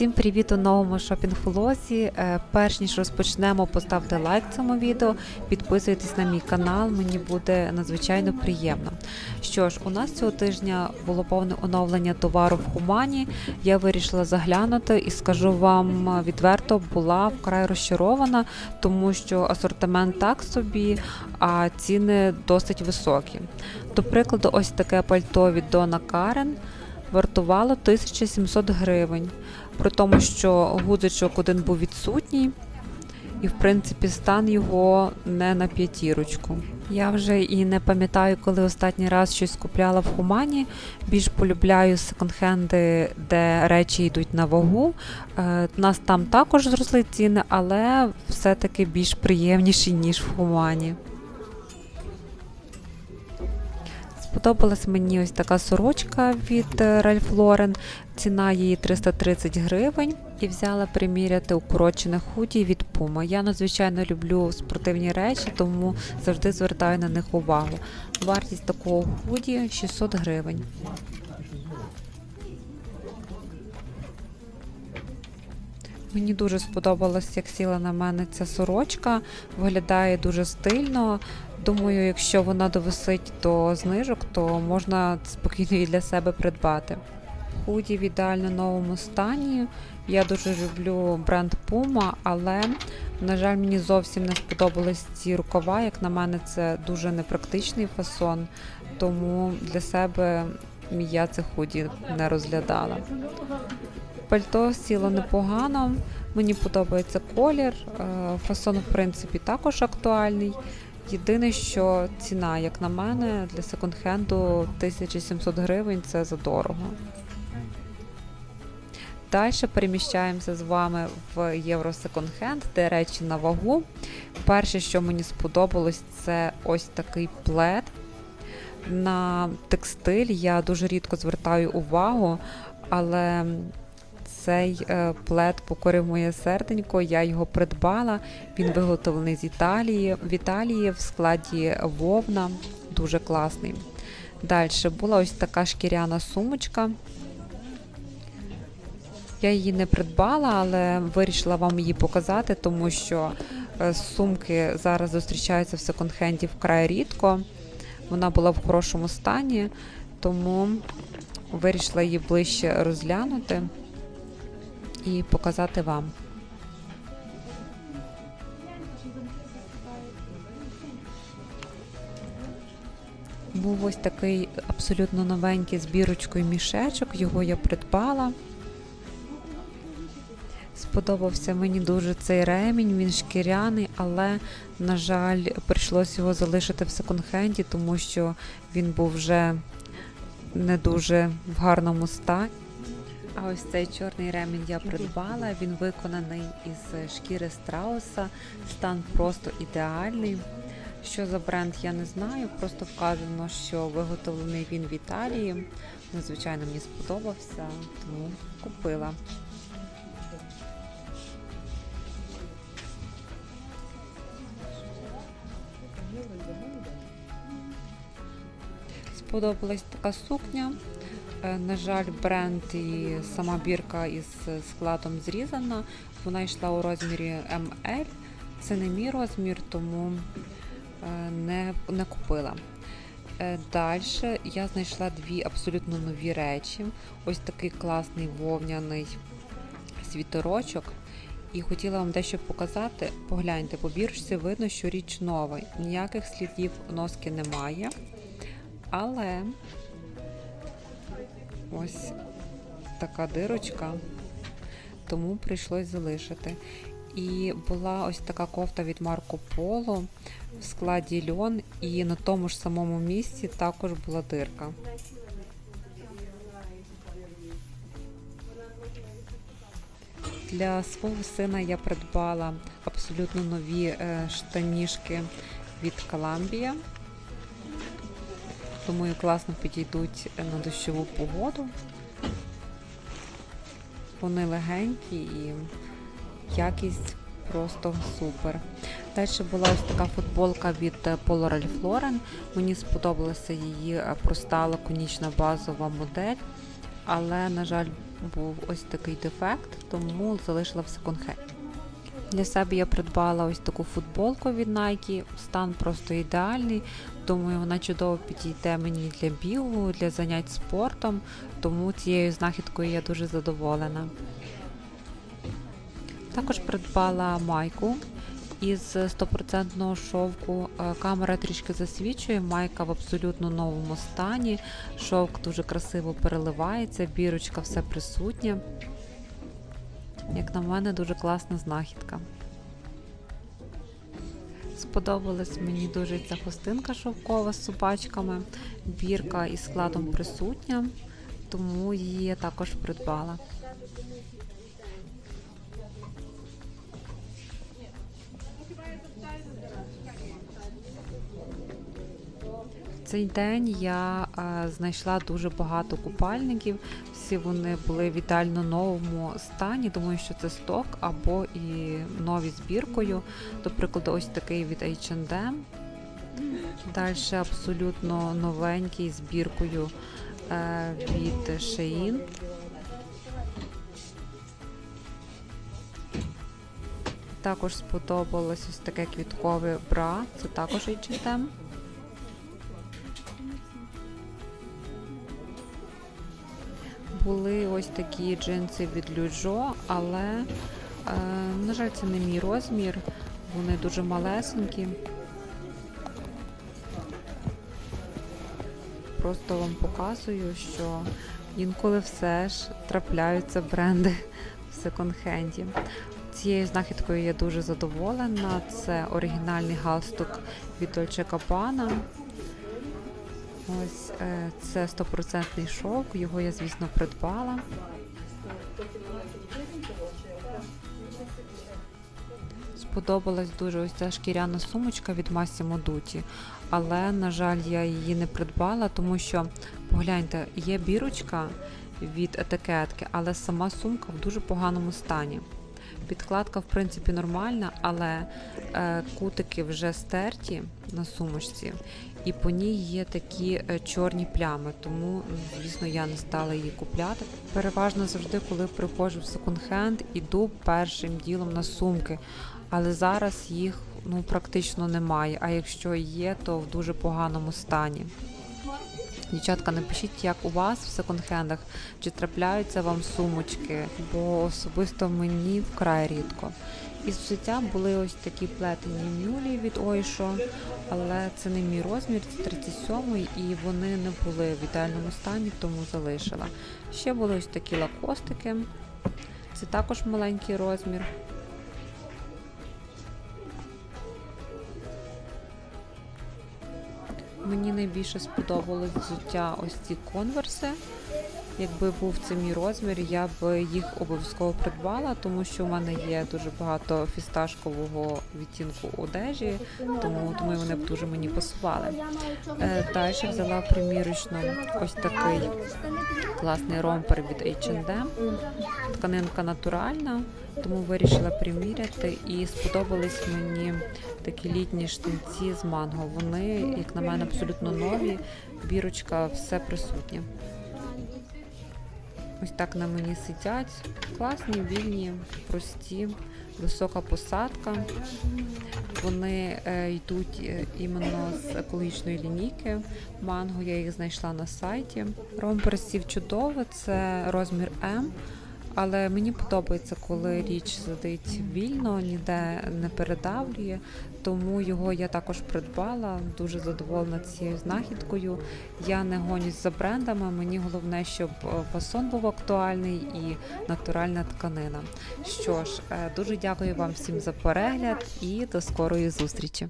Всім привіт у новому шопінг-влозі. Е, Перш ніж розпочнемо, поставте лайк цьому відео, підписуйтесь на мій канал, мені буде надзвичайно приємно. Що ж, у нас цього тижня було повне оновлення товару в Хумані. Я вирішила заглянути і скажу вам відверто, була вкрай розчарована, тому що асортимент так собі, а ціни досить високі. До прикладу, ось таке пальто від Дона Карен вартувало 1700 гривень. При тому, що гудзичок один був відсутній, і в принципі стан його не на п'ятірочку. Я вже і не пам'ятаю, коли останній раз щось купляла в Хумані. Більш полюбляю секонд-хенди, де речі йдуть на вагу. Е, У нас там також зросли ціни, але все-таки більш приємніші, ніж в Хумані. Сподобалась мені ось така сорочка від е, Ralph Lauren. Ціна її 330 гривень. І взяла приміряти укорочене худі від Puma. Я надзвичайно люблю спортивні речі, тому завжди звертаю на них увагу. Вартість такого худі 600 гривень. Мені дуже сподобалось, як сіла на мене ця сорочка. Виглядає дуже стильно. Думаю, якщо вона довисить до знижок, то можна спокійно її для себе придбати. Худі в ідеально новому стані. Я дуже люблю бренд Puma, але, на жаль, мені зовсім не сподобались ці рукава. Як на мене, це дуже непрактичний фасон, тому для себе я це худі не розглядала. Пальто сіло непогано, мені подобається колір, е, фасон, в принципі, також актуальний. Єдине, що ціна, як на мене, для секонд-хенду 1700 гривень це задорого. Далі переміщаємося з вами в Євро секонд-хенд, де речі на вагу. Перше, що мені сподобалось, це ось такий плед. На текстиль я дуже рідко звертаю увагу, але цей е, плед покорив моє серденько, я його придбала. Він виготовлений з Італії. В Італії в складі вовна, дуже класний. Далі була ось така шкіряна сумочка. Я її не придбала, але вирішила вам її показати, тому що е, сумки зараз зустрічаються в секонд-хенді вкрай рідко. Вона була в хорошому стані, тому вирішила її ближче розглянути і показати вам. Був ось такий абсолютно новенький з бірочкою мішечок, його я придбала. Сподобався мені дуже цей ремінь, він шкіряний, але, на жаль, прийшлося його залишити в секонд-хенді, тому що він був вже не дуже в гарному стані. А ось цей чорний ремінь я придбала. Він виконаний із шкіри страуса. Стан просто ідеальний. Що за бренд, я не знаю. Просто вказано, що виготовлений він в Італії. Надзвичайно мені сподобався, тому купила. Сподобалась така сукня. Е, На жаль, бренд і сама бірка із складом зрізана. Вона йшла у розмірі ML. Це не мій розмір, тому е, не, не купила. Далі я знайшла дві абсолютно нові речі. Ось такий класний вовняний світорочок. І хотіла вам дещо показати. Погляньте, по бірочці видно, що річ нова. Ніяких слідів носки немає. Але ось така дирочка, тому прийшлось залишити. І була ось така кофта від Марко Поло в складі льон, і на тому ж самому місці також була дирка. Для свого сина я придбала абсолютно нові е, штанішки від Columbia. Думаю, класно підійдуть на дощову погоду. Вони легенькі і якість просто супер. Далі була ось така футболка від Polo Ralph Lauren. Мені сподобалася її проста лаконічна базова модель, але, на жаль, був ось такий дефект, тому залишила в секонд-хенді. Для себе я придбала ось таку футболку від Nike. Стан просто ідеальний. Думаю, вона чудово підійде мені для бігу, для занять спортом, тому цією знахідкою я дуже задоволена. Також придбала майку із 100% шовку. Е, Камера трішки засвічує, майка в абсолютно новому стані. Шовк дуже красиво переливається, бірочка все присутня. Як на мене, дуже класна знахідка. Сподобалась мені дуже ця хустинка шовкова з собачками. Бірка із складом присутня, тому її я також придбала. В цей день я е, знайшла дуже багато купальників. Всі вони були в ідеально новому стані. Думаю, що це сток або і нові збіркою. До прикладу, ось такий від H&M. Далі абсолютно новенький збіркою е, від Shein. Також сподобалось ось таке квіткове бра. Це також H&M. Були ось такі джинси від Люджо, але, е, на жаль, це не мій розмір. Вони дуже малесенькі. Просто вам показую, що інколи все ж трапляються бренди в секонд-хенді. Цією знахідкою я дуже задоволена. Це оригінальний галстук від Dolce Gabbana. Ось е, це стопроцентний шовк, його я, звісно, придбала. Сподобалась дуже ось ця шкіряна сумочка від Massimo Dutti, але, на жаль, я її не придбала, тому що, погляньте, є бірочка від етикетки, але сама сумка в дуже поганому стані. Підкладка, в принципі, нормальна, але е, кутики вже стерті на сумочці, і по ній є такі е, чорні плями. Тому, звісно, я не стала її купляти. Переважно завжди, коли приходжу в секонд-хенд, іду першим ділом на сумки. Але зараз їх ну практично немає. А якщо є, то в дуже поганому стані. Дівчатка, напишіть, як у вас в секонд-хендах, чи трапляються вам сумочки, бо особисто мені вкрай рідко. Із взуття були ось такі плетені мюлі від Ойшо, але це не мій розмір, це 37 і вони не були в ідеальному стані, тому залишила. Ще були ось такі лакостики, це також маленький розмір. Мені найбільше сподобалось взуття ось ці конверси. Якби був це мій розмір, я б їх обов'язково придбала, тому що в мене є дуже багато фісташкового відтінку одежі, тому думаю, вони б дуже мені пасували. Е, Далі взяла примірочно ось такий класний ромпер від H&M. Тканинка натуральна, тому вирішила приміряти і сподобались мені такі літні штанці з манго. Вони, як на мене, абсолютно нові. Бірочка, все присутнє. Ось так на мені сидять. Класні, вільні, прості, висока посадка. Вони е, йдуть е, іменно з екологічної лінійки. Манго я їх знайшла на сайті. Ромперсів чудово, це розмір М. Але мені подобається, коли річ сидить вільно, ніде не передавлює, тому його я також придбала. Дуже задоволена цією знахідкою. Я не гонюсь за брендами. Мені головне, щоб е, фасон був актуальний і натуральна тканина. Що ж, е, дуже дякую вам всім за перегляд і до скорої зустрічі.